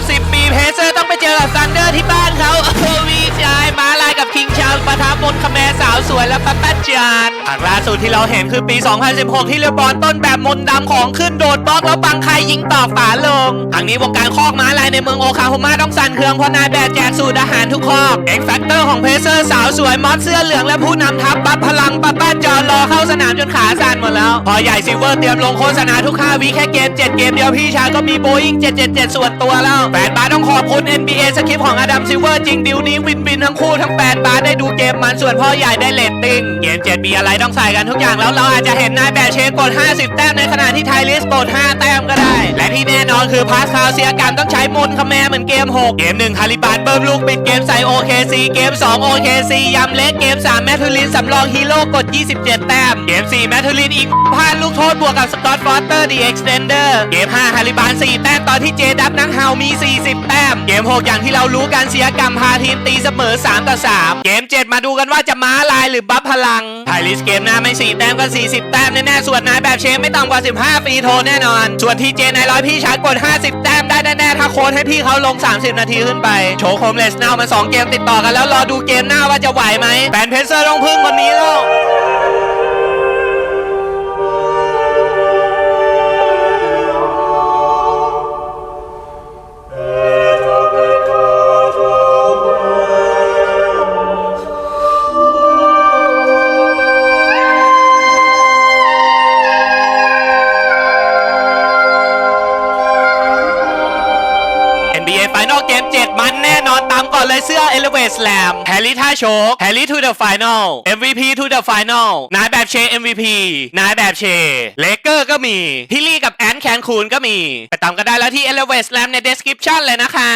บ 10 ปีเพเซอร์ต้องไปเจอกับซันเดอร์ที่บ้านเขาเออวีชายมาลายกับคิงชาร์ลประทับบนคแมสาวสวยและปะป้าจาน ภาคล่าสุดที่เราเห็นคือปี 2016 ที่เลบอนต้นแบบมนดำของขึ้นโดดบล็อกแล้วบังใครยิงต่อฝาลงทางนี้วงการคอกม้าลายในเมืองโอคาโฮมาต้องสั่นเครืองเพราะนายแบบแจกสูตรอาหารทุกคอกเอ็กแฟกเตอร์ของเพเซอร์สาวสวยมอสเสื้อเหลืองและผู้นำทัพบัฟพลังป้าป้าจอรอเข้าสนามจนขาสั่นหมดแล้ว พอใหญ่ซิลเวอร์เตรียมลงโฆษณาทุก5วิแค่เกม 7 เกมเดียวพี่ชายก็มีโบอิง777 ส่วนตัวแล้วแฟนบาต้องขอบคุณ NBA สคริปต์ของอดัมซิลเวอร์จริงดิวนี้วินวินทั้งคู่ทั้งแฟนบาได้ดูเกมมันส่วนพ่อใหญ่ได้เลตติ้งเกม7มีอะไรต้องใส่กันทุกอย่างแล้วเราอาจจะเห็นนายแบเชกด 50 แต้มในขณะที่ไทลิสกด 5 แต้มก็ได้ อนคือพาสคาลเซียการต้องใช้มนคแมเหมือนเกม 6 เกม 1คาริบานเบิ้มลูกปิดเกมใส่ OKC เกม2 OKC ยำเล็กเกม 3 แมทเทอรินสำรองฮีโร่กด 27 แต้ม เกม 4 แมทเทอรินอิงพลาดลูกโทษบวกกับสกอตฟอสเตอร์ดีเอ็กซ์เทนเดอร์เกม 5คาริบาน 4 แต้มตอนที่เจดับนักเฮามี 40 แต้ม เกม 6 อย่างที่เรารู้การเสียกรรมพาทีมตีเสมอ 3 ต่อ 3 เกม 7 มาดูกันว่าจะม้าลายหรือบัฟพลังไทลิสเกมหน้าไม่ 4 แต้มก็40 แต้มแน่ๆส่วนนายแบบเชฟไม่ต่ำกว่า 15ฟรีโทแน่นอน ส่วนทีเจนายร้อยพี่ชาร์กด 50 แต้มได้แน่ๆถ้าโค้ดให้พี่เขาลง 30 นาทีขึ้นไป โชว์โคมเลสเนามัน 2 เกมติดต่อกันแล้วรอดูเกมหน้าว่าจะไหวไหมแฟนเพนเซอร์ต้องพึ่งคนนี้แล้ว NBA Final เกม7มันแน่นอนตามก่อนเลยเสื้อ Elevate Slam แฮร์รี่ท่าโชกแฮร์รี่ to the final MVP to the final นายแบบเช MVP นายแบบเช เลเกอร์ก็มีพี่ลี่กับแอนแคนคูนก็มี ไปตามกันได้แล้วที่ Elevate Slam ใน description เลยนะคะ